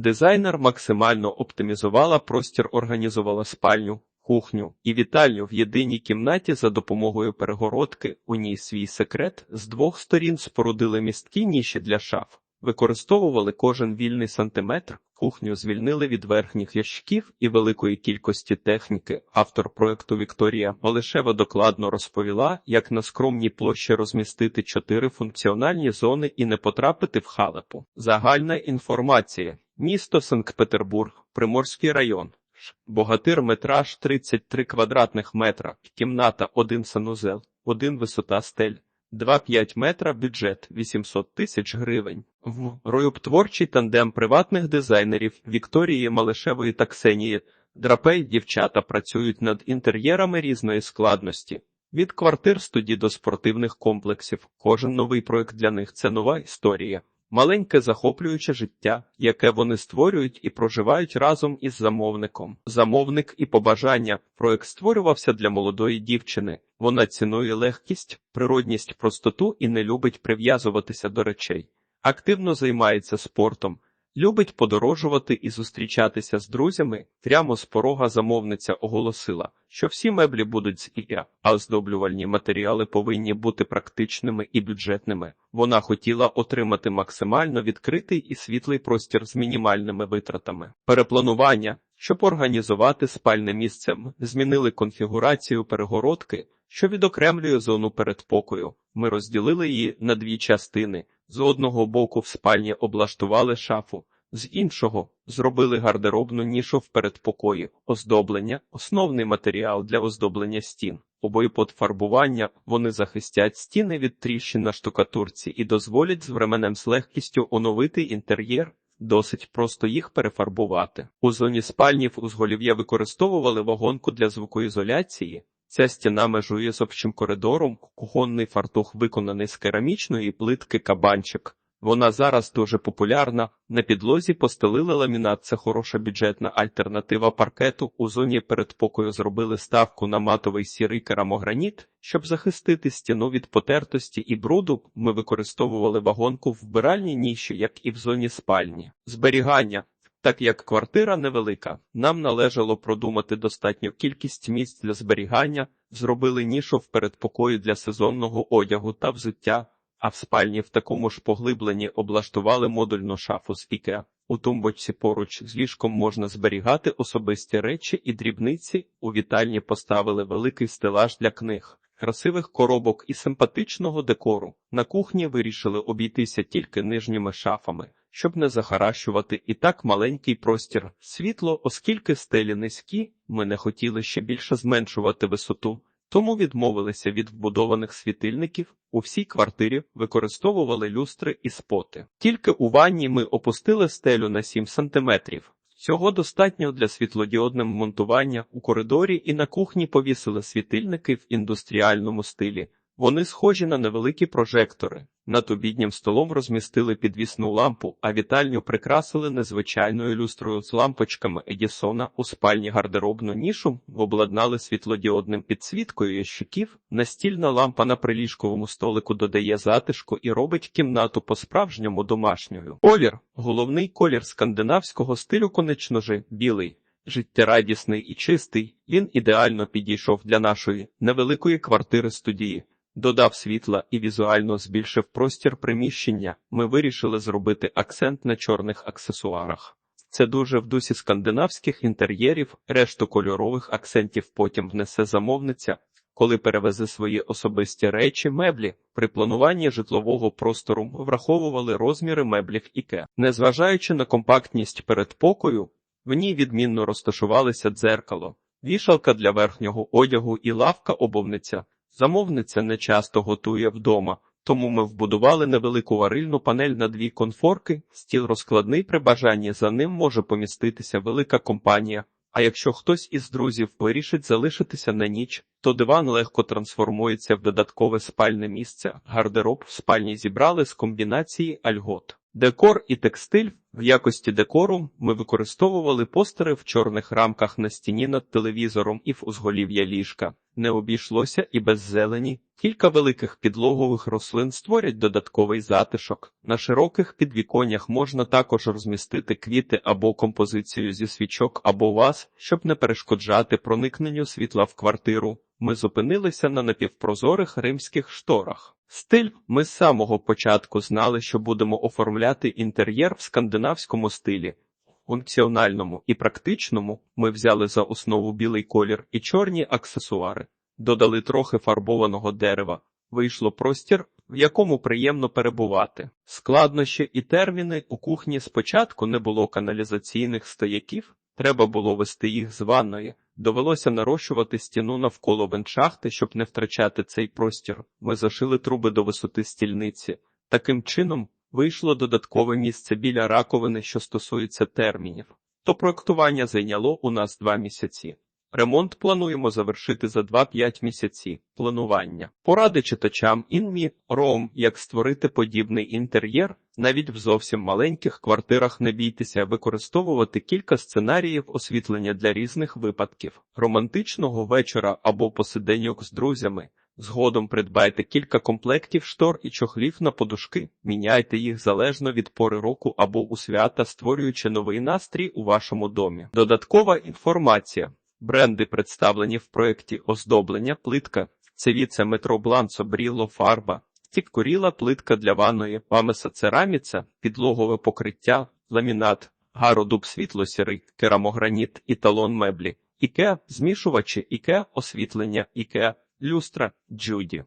Дизайнер максимально оптимізувала простір, організувала спальню, кухню і вітальню в єдиній кімнаті за допомогою перегородки. У ній свій секрет з двох сторін спорудили місткі ніші для шаф. Використовували кожен вільний сантиметр, кухню звільнили від верхніх ящиків і великої кількості техніки. Автор проекту Вікторія Олешева докладно розповіла, як на скромній площі розмістити чотири функціональні зони і не потрапити в халепу. Загальна інформація: місто Санкт-Петербург, Приморський район. Богатир метраж 33 квадратних метра, кімната 1 санузел, 1 висота стель. 2,5 метра бюджет 800 тисяч гривень. В Роюб творчий тандем приватних дизайнерів Вікторії Малишевої та Ксенії Драпей дівчата працюють над інтер'єрами різної складності. Від квартир студій до спортивних комплексів. Кожен новий проект для них це нова історія. Маленьке захоплююче життя, яке вони створюють і проживають разом із замовником. Замовник і побажання. Проект створювався для молодої дівчини. Вона цінує легкість, природність, простоту і не любить прив'язуватися до речей. Активно займається спортом, любить подорожувати і зустрічатися з друзями. Прямо з порога замовниця оголосила, що всі меблі будуть з ІКЕА, а оздоблювальні матеріали повинні бути практичними і бюджетними. Вона хотіла отримати максимально відкритий і світлий простір з мінімальними витратами. Перепланування, щоб організувати спальне місце, змінили конфігурацію перегородки, що відокремлює зону передпокою. Ми розділили її на дві частини. З одного боку в спальні облаштували шафу, з іншого зробили гардеробну нішу в передпокої, оздоблення, основний матеріал для оздоблення стін. Обоїпод фарбування вони захистять стіни від тріщин на штукатурці і дозволять з временем з легкістю оновити інтер'єр. Досить просто їх перефарбувати. У зоні спальні в узголів'я використовували вагонку для звукоізоляції. Ця стіна межує з общим коридором, кухонний фартух виконаний з керамічної плитки кабанчик. Вона зараз дуже популярна. На підлозі постелили ламінат. Це хороша бюджетна альтернатива паркету. У зоні передпокою зробили ставку на матовий сірий керамограніт. Щоб захистити стіну від потертості і бруду, ми використовували вагонку в вбиральній ніші, як і в зоні спальні. Зберігання. Так як квартира невелика, нам належало продумати достатню кількість місць для зберігання, зробили нішу в передпокої для сезонного одягу та взуття, а в спальні в такому ж поглибленні облаштували модульну шафу з Ікеа. У тумбочці поруч з ліжком можна зберігати особисті речі і дрібниці. У вітальні поставили великий стелаж для книг, красивих коробок і симпатичного декору. На кухні вирішили обійтися тільки нижніми шафами щоб не захаращувати і так маленький простір світло, оскільки стелі низькі, ми не хотіли ще більше зменшувати висоту, тому відмовилися від вбудованих світильників. У всій квартирі використовували люстри і споти. Тільки у ванні ми опустили стелю на 7 сантиметрів. Цього достатньо для світлодіодним монтування у коридорі і на кухні повісили світильники в індустріальному стилі. Вони схожі на невеликі прожектори. Над обіднім столом розмістили підвісну лампу, а вітальню прикрасили незвичайною люстрою з лампочками Едісона у спальні гардеробну нішу, обладнали світлодіодним підсвіткою ящиків. Настільна лампа на приліжковому столику додає затишку і робить кімнату по-справжньому домашньою. Колір головний колір скандинавського стилю конечножи білий. Життєрадісний і чистий, він ідеально підійшов для нашої невеликої квартири студії додав світла і візуально збільшив простір приміщення, ми вирішили зробити акцент на чорних аксесуарах. Це дуже в дусі скандинавських інтер'єрів, решту кольорових акцентів потім внесе замовниця, коли перевезе свої особисті речі, меблі. При плануванні житлового простору враховували розміри меблів іке. Незважаючи на компактність передпокою, в ній відмінно розташувалися дзеркало, вішалка для верхнього одягу і лавка обовниця. Замовниця не часто готує вдома, тому ми вбудували невелику варильну панель на дві конфорки, стіл розкладний при бажанні за ним може поміститися велика компанія. А якщо хтось із друзів вирішить залишитися на ніч, то диван легко трансформується в додаткове спальне місце. Гардероб в спальні зібрали з комбінації альгот. Декор і текстиль в якості декору ми використовували постери в чорних рамках на стіні над телевізором і в узголів'я ліжка. Не обійшлося і без зелені. Кілька великих підлогових рослин створять додатковий затишок. На широких підвіконнях можна також розмістити квіти або композицію зі свічок або ваз, щоб не перешкоджати проникненню світла в квартиру. Ми зупинилися на напівпрозорих римських шторах. Стиль ми з самого початку знали, що будемо оформляти інтер'єр в скандинавському стилі. Функціональному і практичному ми взяли за основу білий колір і чорні аксесуари, додали трохи фарбованого дерева. Вийшло простір, в якому приємно перебувати. Складнощі і терміни у кухні спочатку не було каналізаційних стояків, треба було вести їх з ванної. Довелося нарощувати стіну навколо веншахти, щоб не втрачати цей простір. Ми зашили труби до висоти стільниці. Таким чином вийшло додаткове місце біля раковини, що стосується термінів. То проектування зайняло у нас два місяці. Ремонт плануємо завершити за 2-5 місяці планування. Поради читачам інмі ром, як створити подібний інтер'єр, навіть в зовсім маленьких квартирах не бійтеся використовувати кілька сценаріїв освітлення для різних випадків, романтичного вечора або посиденьок з друзями. Згодом придбайте кілька комплектів штор і чохлів на подушки, міняйте їх залежно від пори року або у свята, створюючи новий настрій у вашому домі. Додаткова інформація. Бренди представлені в проєкті оздоблення плитка, цевіце метро Бланцо Бріло фарба, тіккоріла плитка для ванної, памеса цераміця, підлогове покриття, ламінат, гародуб світло-сірий, керамограніт, італон меблі, іке, змішувачі, іке, освітлення, іке, люстра, джуді.